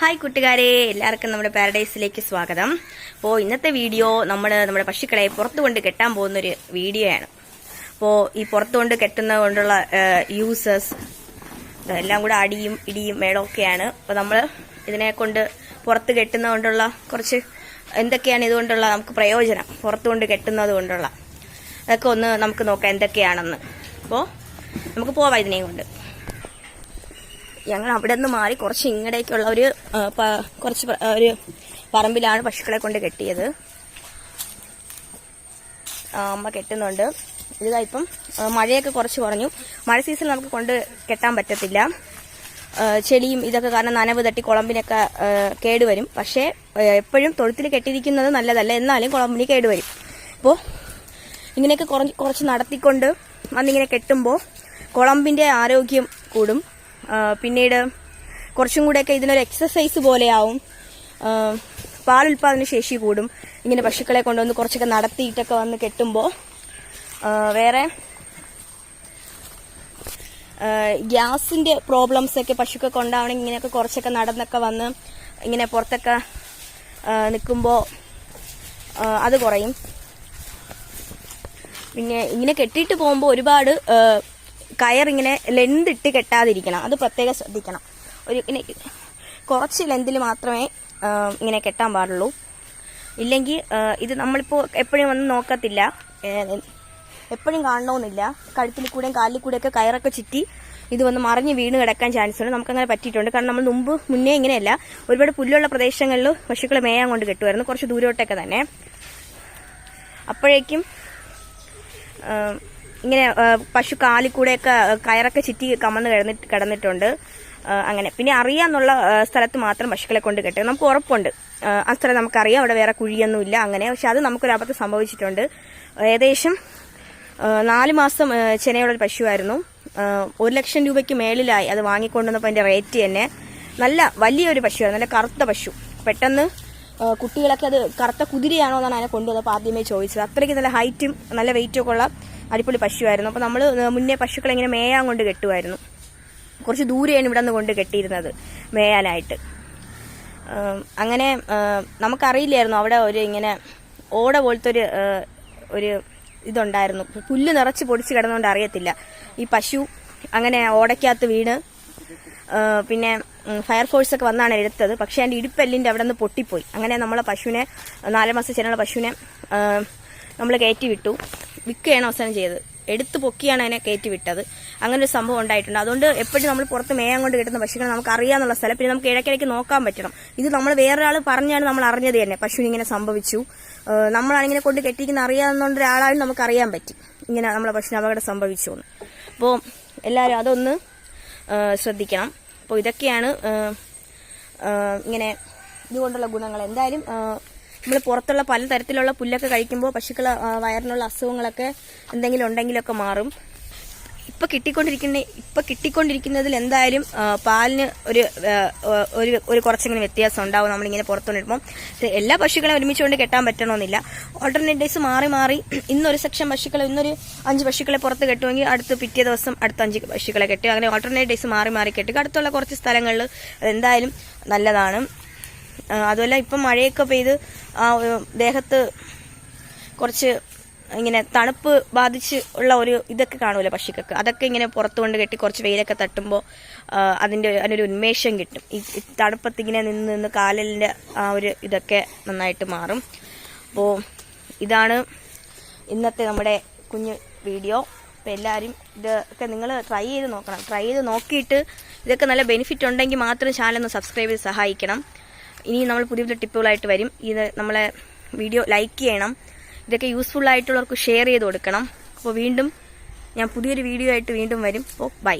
Hi കൂട്ടുകാരെ എല്ലാവർക്കും നമ്മുടെ പാരഡൈസിലേക്ക് സ്വാഗതം. അപ്പോൾ ഇന്നത്തെ വീഡിയോ നമ്മൾ നമ്മുടെ പശുക്കളെ പുറത്തു കൊണ്ട് കെട്ടാൻ പോകുന്നൊരു വീഡിയോയാണ്. അപ്പോൾ ഈ പുറത്തു കൊണ്ട് കെട്ടുന്നത് കൊണ്ടുള്ള യൂസസ് എല്ലാം കൂടെ അടിയും ഇടിയും മേളമൊക്കെയാണ്. അപ്പോൾ നമ്മൾ ഇതിനെ കൊണ്ട് പുറത്ത് കെട്ടുന്നതുകൊണ്ടുള്ള കുറച്ച് എന്തൊക്കെയാണ് ഇതുകൊണ്ടുള്ള നമുക്ക് പ്രയോജനം? പുറത്തു കൊണ്ട് കെട്ടുന്നത് കൊണ്ടുള്ള. അതൊക്കെ ഒന്ന് നമുക്ക് നോക്കാം എന്തൊക്കെയാണെന്ന്. അപ്പോൾ നമുക്ക് പോവാം ഇതിനെയും കൊണ്ട്. ഞങ്ങൾ അവിടെ നിന്ന് മാറി കുറച്ച് ഇങ്ങടേക്കുള്ള ഒരു കുറച്ച് ഒരു പറമ്പിലാണ് പശുക്കളെ കൊണ്ട് കെട്ടിയത്. അമ്മ കെട്ടുന്നുണ്ട്. ഇതാ ഇപ്പം മഴയൊക്കെ കുറച്ച് കുറഞ്ഞു. മഴ സീസൺ നമുക്ക് കൊണ്ട് കെട്ടാൻ പറ്റത്തില്ല. ചെളിയും ഇതൊക്കെ കാരണം നനവ് തട്ടി കുളമ്പിനൊക്കെ കേടുവരും പക്ഷേ എപ്പോഴും തൊഴുത്തിൽ കെട്ടിയിരിക്കുന്നത് നല്ലതല്ല. എന്നാലും കുളമ്പിന് കേടുവരും അപ്പോൾ ഇങ്ങനെയൊക്കെ കുറച്ച് കുറച്ച് നടത്തിക്കൊണ്ട് വന്നിങ്ങനെ കെട്ടുമ്പോൾ കുളമ്പിന്റെ ആരോഗ്യം കൂടും. പിന്നീട് കുറച്ചും കൂടെയൊക്കെ ഇതിനൊരു എക്സസൈസ് പോലെയാവും. പാൽ ഉൽപാദന ശേഷി കൂടും. ഇങ്ങനെ പശുക്കളെ കൊണ്ടുവന്ന് കുറച്ചൊക്കെ നടത്തിയിട്ടൊക്കെ വന്ന് കെട്ടുമ്പോൾ വേറെ ഗ്യാസിന്റെ പ്രോബ്ലംസ് ഒക്കെ പശുക്കൾക്ക് ഉണ്ടാവണമെങ്കിൽ ഇങ്ങനെയൊക്കെ കുറച്ചൊക്കെ നടന്നൊക്കെ വന്ന് ഇങ്ങനെ പുറത്തൊക്കെ നിൽക്കുമ്പോൾ അത് കുറയും. പിന്നെ ഇങ്ങനെ കെട്ടിയിട്ട് പോകുമ്പോൾ ഒരുപാട് കയറിങ്ങനെ ലെന്ത് ഇട്ട് കെട്ടാതിരിക്കണം. അത് പ്രത്യേകം ശ്രദ്ധിക്കണം. ഒരു ഇങ്ങനെ കുറച്ച് ലെന്തിൽ മാത്രമേ ഇങ്ങനെ കെട്ടാൻ പാടുള്ളൂ. ഇല്ലെങ്കിൽ ഇത് നമ്മളിപ്പോൾ എപ്പോഴും വന്ന് നോക്കത്തില്ല. എപ്പോഴും കാണണമെന്നില്ല കഴുത്തിൽ കൂടെയും കാലിൽ കൂടെയൊക്കെ കയറൊക്കെ ചുറ്റി ഇത് വന്ന് മറിഞ്ഞ് വീണ് കിടക്കാൻ ചാൻസ് ഉണ്ട്. നമുക്കങ്ങനെ പറ്റിയിട്ടുണ്ട്. കാരണം നമ്മൾ മുമ്പ് മുന്നേ ഇങ്ങനെയല്ല. ഒരുപാട് പുല്ലുള്ള പ്രദേശങ്ങളിൽ പശുക്കളെ മേയാൻ കൊണ്ട് കെട്ടുമായിരുന്നു. കുറച്ച് ദൂരോട്ടൊക്കെ തന്നെ. അപ്പോഴേക്കും ഇങ്ങനെ പശു കാലിൽ കൂടെയൊക്കെ കയറൊക്കെ ചുറ്റി കമന്ന് കിടന്നിട്ട് കിടന്നിട്ടുണ്ട്. അങ്ങനെ. പിന്നെ അറിയാന്നുള്ള സ്ഥലത്ത് മാത്രം പശുക്കളെ കൊണ്ട് കെട്ടുക നമുക്ക് ഉറപ്പുണ്ട്. ആ, സ്ഥലം നമുക്കറിയാം. അവിടെ വേറെ കുഴിയൊന്നുമില്ല അങ്ങനെ. പക്ഷെ അത് നമുക്കൊരു അബദ്ധം സംഭവിച്ചിട്ടുണ്ട്. ഏകദേശം നാല് മാസം ചെനയുള്ള ഒരു പശുവായിരുന്നു. ഒരു ലക്ഷം രൂപയ്ക്ക് മേളിലായി അത് വാങ്ങിക്കൊണ്ടുവന്നപ്പോൾ അതിന്റെ റേറ്റ് തന്നെ നല്ല വലിയൊരു പശുവായിരുന്നു. നല്ല കറുത്ത പശു. പെട്ടെന്ന് കുട്ടികളൊക്കെ അത് കറുത്ത കുതിരയാണോ എന്നാണ് അതിനെ കൊണ്ടുവന്നപ്പോൾ ആദ്യമേ ചോദിച്ചത്. അത്രയ്ക്ക് നല്ല ഹൈറ്റും നല്ല വെയിറ്റും ഒക്കെ ഉള്ള അടിപൊളി പശുവായിരുന്നു. അപ്പോൾ നമ്മൾ മുന്നേ പശുക്കളെ ഇങ്ങനെ മേയാൻ കൊണ്ട് കെട്ടുമായിരുന്നു കുറച്ച് ദൂരെയാണ് ഇവിടെ നിന്ന് കൊണ്ട് കെട്ടിയിരുന്നത് മേയാനായിട്ട്. അങ്ങനെ നമുക്കറിയില്ലായിരുന്നു അവിടെ ഒരു ഇങ്ങനെ ഓട പോലത്തെ ഒരു ഒരു ഇതുണ്ടായിരുന്നു. പുല്ല് നിറച്ച് പൊടിച്ച് കിടന്നുകൊണ്ട് അറിയത്തില്ല. ഈ പശു അങ്ങനെ ഓടയ്ക്കകത്ത് വീണ് പിന്നെ ഫയർഫോഴ്സ് ഒക്കെ വന്നാണ് എടുത്തത്. പക്ഷേ എന്റെ ഇടുപ്പെല്ലിന്റെ അവിടെ നിന്ന് പൊട്ടിപ്പോയി. അങ്ങനെ നമ്മളെ പശുവിനെ നാല് മാസം ചെന്നുള്ള പശുവിനെ നമ്മൾ കയറ്റി വിട്ടു. വിൽക്കുകയാണ് അവസാനം ചെയ്തത്. എടുത്ത് പൊക്കിയാണ് അതിനെ കയറ്റി വിട്ടത്. അങ്ങനെ ഒരു സംഭവം ഉണ്ടായിട്ടുണ്ട്. അതുകൊണ്ട് എപ്പോഴും നമ്മൾ പുറത്ത് മേയാൻ കൊണ്ട് കിട്ടുന്ന പശുക്കളെ നമുക്ക് അറിയാന്നുള്ള സ്ഥലം. പിന്നെ നമുക്ക് ഇടയ്ക്കിടയ്ക്ക് നോക്കാൻ പറ്റണം. ഇത് നമ്മൾ വേറൊരാൾ പറഞ്ഞാണ് നമ്മൾ അറിഞ്ഞത് തന്നെ. പശുവിന് ഇങ്ങനെ സംഭവിച്ചു. നമ്മളാണിങ്ങനെ കൊണ്ട് കെട്ടിക്കുന്ന അറിയാവുന്ന ഒരാളായാലും നമുക്ക് അറിയാൻ പറ്റി. ഇങ്ങനെ നമ്മളെ പശുവിന് അപകടം സംഭവിച്ചു എന്ന്. അപ്പോൾ എല്ലാവരും അതൊന്ന് ശ്രദ്ധിക്കണം. അപ്പോൾ ഇതൊക്കെയാണ് ഇങ്ങനെ ഇതുകൊണ്ടുള്ള ഗുണങ്ങൾ. എന്തായാലും നമ്മൾ പുറത്തുള്ള പലതരത്തിലുള്ള പുല്ലൊക്കെ കഴിക്കുമ്പോൾ പശുക്കൾ വയറിനുള്ള അസുഖങ്ങളൊക്കെ എന്തെങ്കിലും ഉണ്ടെങ്കിലൊക്കെ മാറും. ഇപ്പം കിട്ടിക്കൊണ്ടിരിക്കുന്ന ഇപ്പം കിട്ടിക്കൊണ്ടിരിക്കുന്നതിൽ എന്തായാലും പാലിന് ഒരു ഒരു ഒരു കുറച്ചെങ്കിലും വ്യത്യാസം ഉണ്ടാവും നമ്മളിങ്ങനെ പുറത്തുകൊണ്ടിരുമ്പോൾ എല്ലാ പശുക്കളെ ഒരുമിച്ചുകൊണ്ട് കെട്ടാൻ പറ്റണമെന്നില്ല. ഓൾട്ടർനേറ്റ് ഡേയ്സ് മാറി മാറി ഇന്നൊരു സെക്ഷൻ പശുക്കളെ ഇന്നൊരു അഞ്ച് പശുക്കളെ പുറത്ത് കെട്ടുമെങ്കിൽ അടുത്ത് പിറ്റേ ദിവസം അടുത്ത അഞ്ച് പശുക്കളെ കെട്ടുക. അങ്ങനെ ഓൾട്ടർനേറ്റ് ഡേയ്സ് മാറി മാറി കെട്ടുക. അടുത്തുള്ള കുറച്ച് സ്ഥലങ്ങളിൽ അതെന്തായാലും നല്ലതാണ്. അതുമല്ല ഇപ്പം മഴയൊക്കെ പെയ്ത് ആ ദേഹത്ത് കുറച്ച് ഇങ്ങനെ തണുപ്പ് ബാധിച്ച് ഉള്ള ഒരു ഇതൊക്കെ കാണുമല്ലോ പക്ഷിക്കൊക്കെ അതൊക്കെ ഇങ്ങനെ പുറത്തു കൊണ്ട് കെട്ടി കുറച്ച് വെയിലൊക്കെ തട്ടുമ്പോൾ അതിന്റെ അതിനൊരു ഉന്മേഷം കിട്ടും. ഈ തണുപ്പത്തിങ്ങനെ നിന്ന് നിന്ന് കാലിന്റെ ആ ഒരു ഇതൊക്കെ നന്നായിട്ട് മാറും. അപ്പോൾ ഇതാണ് ഇന്നത്തെ നമ്മുടെ കുഞ്ഞ് വീഡിയോ. അപ്പോൾ എല്ലാവരും ഇതൊക്കെ നിങ്ങൾ ട്രൈ ചെയ്ത് നോക്കണം. ട്രൈ ചെയ്ത് നോക്കിയിട്ട് ഇതൊക്കെ നല്ല ബെനിഫിറ്റ് ഉണ്ടെങ്കിൽ മാത്രം ചാനൽ ഒന്ന് സബ്സ്ക്രൈബ് ചെയ്ത് സഹായിക്കണം. ഇനി നമ്മൾ പുതിയ പുതിയ ടിപ്പുകളായിട്ട് വരും. ഇത് നമ്മളെ വീഡിയോ ലൈക്ക് ചെയ്യണം. ഇതൊക്കെ യൂസ്ഫുൾ ആയിട്ടുള്ളവർക്ക് ഷെയർ ചെയ്ത് കൊടുക്കണം. അപ്പോൾ വീണ്ടും ഞാൻ പുതിയൊരു വീഡിയോ ആയിട്ട് വീണ്ടും വരും. അപ്പോൾ ബൈ